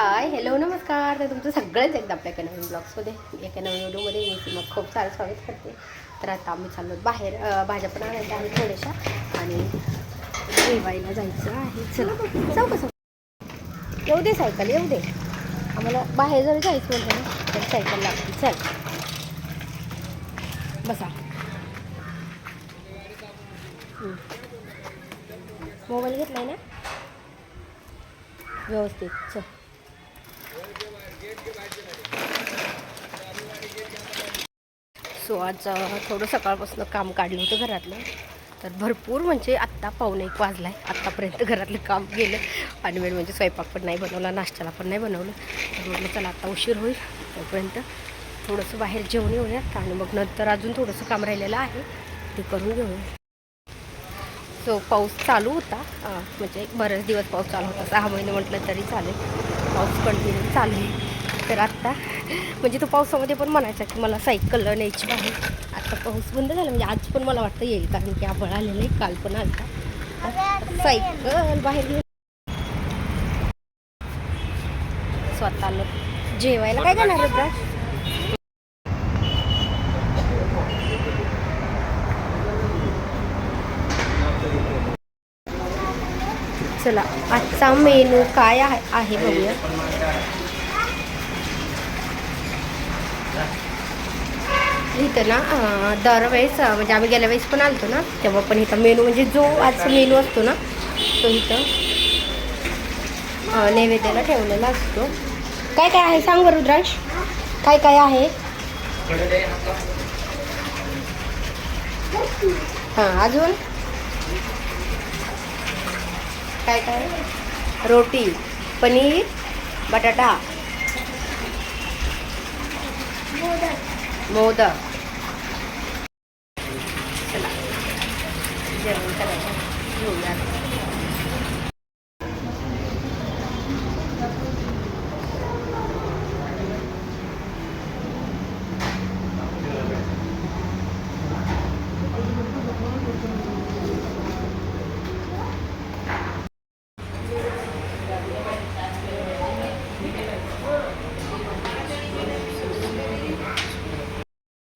Hi hello नमस्कार. तर तुमचं सगळंच एकदा आपल्या एका नवीन ब्लॉग्समध्ये एका नवीन व्हिडिओमध्ये मी ती मग खूप सारं स्वागत करते. तर आता आम्ही चाललो बाहेर भाज्या पण आणायच्या आहेत थोड्याशा. आणि जेवायला जायचं आहे. चला जाऊ कसं येऊ दे सायकल येऊ दे. आम्हाला बाहेर जरी जायचं म्हणलं ना तर सायकल लागते. चल. बसा. मोबाईल घेतलाय ना? व्यवस्थित. चल. सो आज थोडं सकाळपासून काम काढलं होतं घरातलं. तर भरपूर म्हणजे आत्ता पाहुणे एक वाजला आहे आत्तापर्यंत घरातलं काम गेलं आणि वेळ म्हणजे स्वयंपाक पण नाही बनवला नाश्त्याला पण नाही बनवलं. तर म्हटलं चला आत्ता उशीर होईल तोपर्यंत थोडंसं बाहेर जेवण येऊयात. आणि मग नंतर अजून थोडंसं काम राहिलेलं आहे ते करून घेऊया. सो पाऊस चालू होता. म्हणजे बरेच दिवस पाऊस चालू होता. सहा महिने म्हटलं तरी चालेल. पाऊस कंटिन्यू चालू आहे. तर आत्ता म्हणजे तो पावसामध्ये पण म्हणायचा की मला सायकल न्यायची आहे. आता पाऊस बंद झाला म्हणजे आज पण मला वाटतं येईल कारण की आबळ आलेलं आहे काल पण आलता. सायकल बाहेर घेऊन. स्वतःला जेवायला काय करणार होता चला आजचा मेनू काय आहे आहे बघूया. इथं ना दरवेळेस म्हणजे आम्ही गेल्या वेळेस पण आलतो ना तेव्हा पण इथं मेनू म्हणजे जो आजचा मेनू असतो ना तो इथं नैवेद्याला ठेवलेला असतो. काय काय आहे सांग बरं रुद्रांश काय काय आहे? हां अजून? काय काय? रोटी पनीर बटाटा मोदक मोदक. जेवण करायचं घेऊया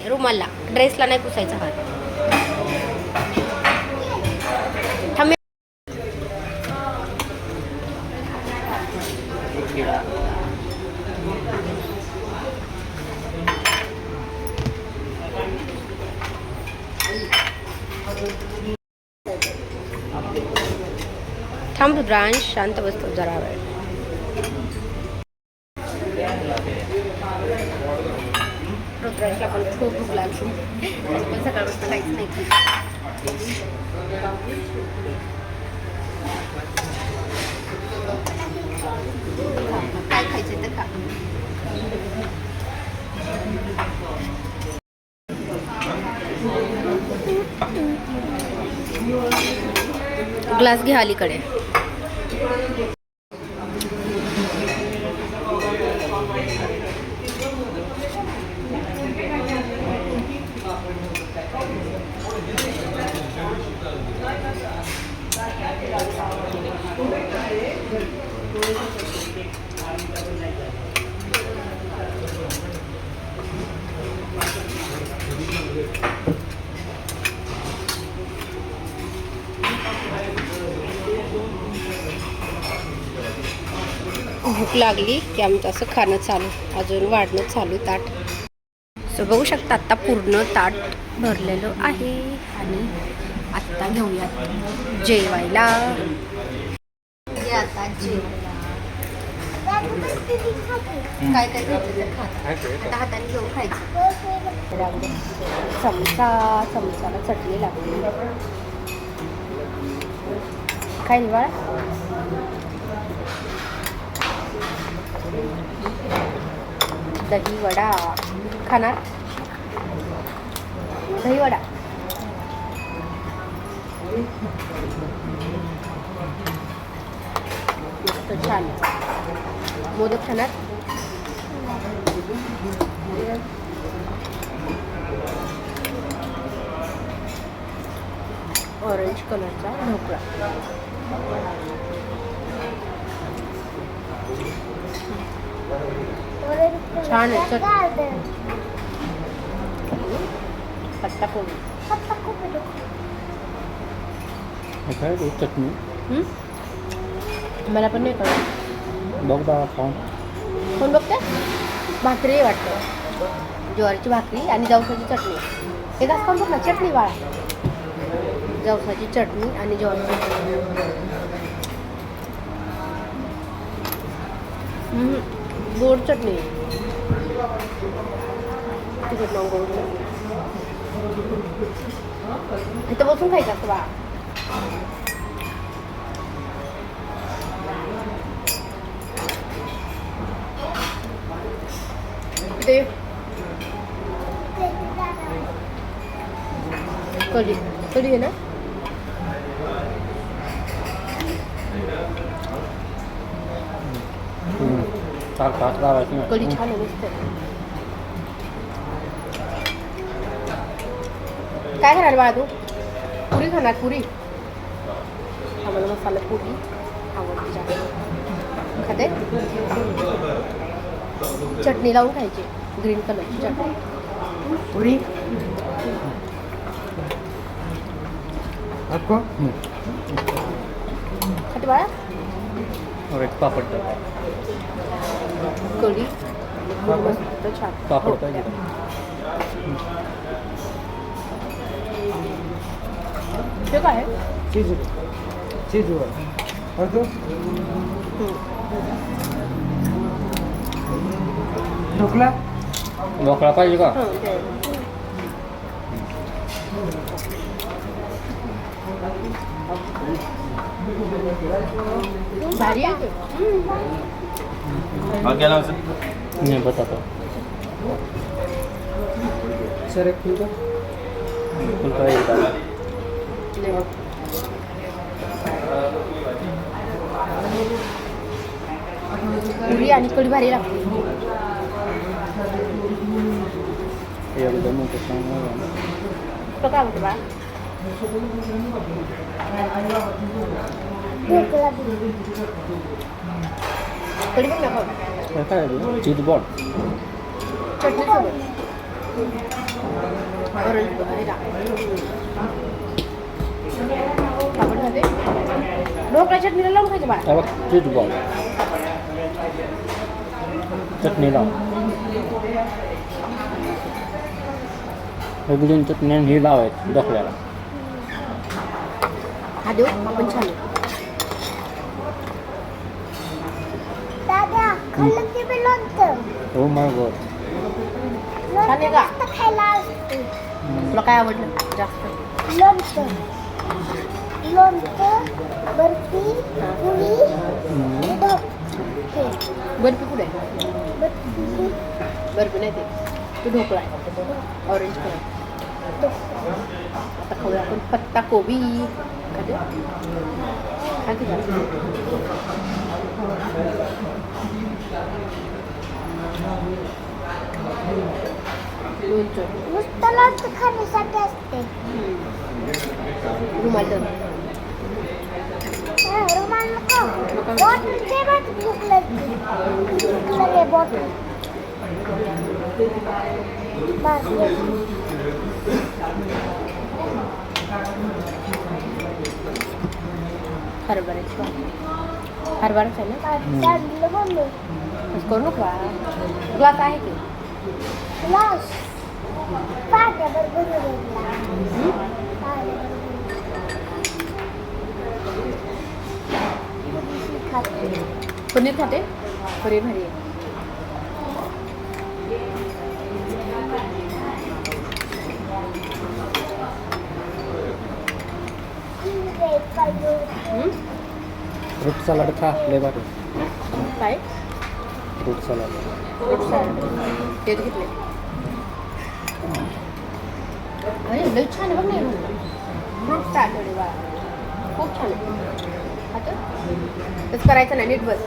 रुमाला ड्रेसला नाही पुसायचा हात थांबे थांब रुद्रांश शांत बसतो जरा वेळ. रुद्रांशला पण खूप भूक लागली. त्याची पण सकाळपासून काहीच नाही. काय खायचं तर खा ग्लास घ्या अलीकडे. भूक लागली की आमचं असं खाणं चालू अजून वाढणं चालू ताट. सो बघू शकता आत्ता पूर्ण ताट भरलेलं आहे आणि आत्ता घेऊयात जेवायला. जे आता जेव. काय काय घेतलं तर आता हाताने घेऊन खायचं चमचा चमचाला चटणी लागली काय निवाळ दही वडा खाणार दही वडा मस्त छान. मोदक खाणार ऑरेंज कलरचा ढोकळा. छान आहे चट. पत्ता कोबी. चटणी? हं? मला पण नाही कळत. बघ बाळा खाऊन. कोण बघते भाकरी वाटतं. ज्वारीची भाकरी आणि जवसाची चटणी. हे घास खाऊन बघ ना चटणी बाळा. जवसाची चटणी आणि ज्वारीची चटणी. गोड चटणी. तिखट नाही गोड चटणी. इथं बसून खायचं असतं बाळा. ते कढी कढी आहे ना चार पाच लावायची कढी छान आहे मस्त आहे. काय खाणार बाळा तू पुरी खाणार पुरी आम्हाला मसाला पुरी आवडते जास्त खाते चटणी लावून खायची. ग्रीन कलरची चटणी. पुरी? आपको? और एक पापड छान. पापड हो. पाहिजे. ते काय? आहे? चीज चीज और तो? ढोकला ढोकळा पाहिजे का हं, ते आहे. भारी आहे ते. नाही बटाटा सर एक फुलका फुलका एक डाळ. नाही बघ. पुरी आणि कढी भारी लागते एकदम मोठं चांगलं आहे. तो काय म्हणतो बाळा कढी पण नको हे काय आहे चीज बॉल चटणी सोबत ऑरेंज हे टाक. पापड खाते ढोकळा चटणीला लावून खायचं बाळा हे बघ चटणी लाव हे ग्रीन चटणी आणि हे हा देऊ आपण छान. आहे. दादा खाल्लं की मी लोणचं हो माय गॉड छान आहे का? लोणचं खायला असते. तुला काय आवडलं जास्त? लोणचं. लोणचं बर्फी पुरी. आणि ढोकळे बर्फी कुठे आहे बर्फी बर्फी नाही ते तो ढोकळा आहे ऑरेंज कलर आता खाऊया आपण पत्ता कोबी खाते खाते का? लोणचं नुसतं लोणचं खाण्यासाठी असते रुमाल तर हा, रुमाल नको बॉटल बघ भूक लागली भूक लागली बॉटल बस हरभऱ्याची भाजी हरभराच आहे ना करू नको ग्लास आहे की ग्लास पाण्याबरोबर पनीर खाते? पनीर भारी आहे? फ्रूट सलाड खा लय भारी. काय? फ्रूट सलाड फ्रूट सॅलड तेच घेतले अरे लई छान बघ नाही फ्रूट सॅलड खूप छान आहे. आता तसं करायचं नाही नीट बस.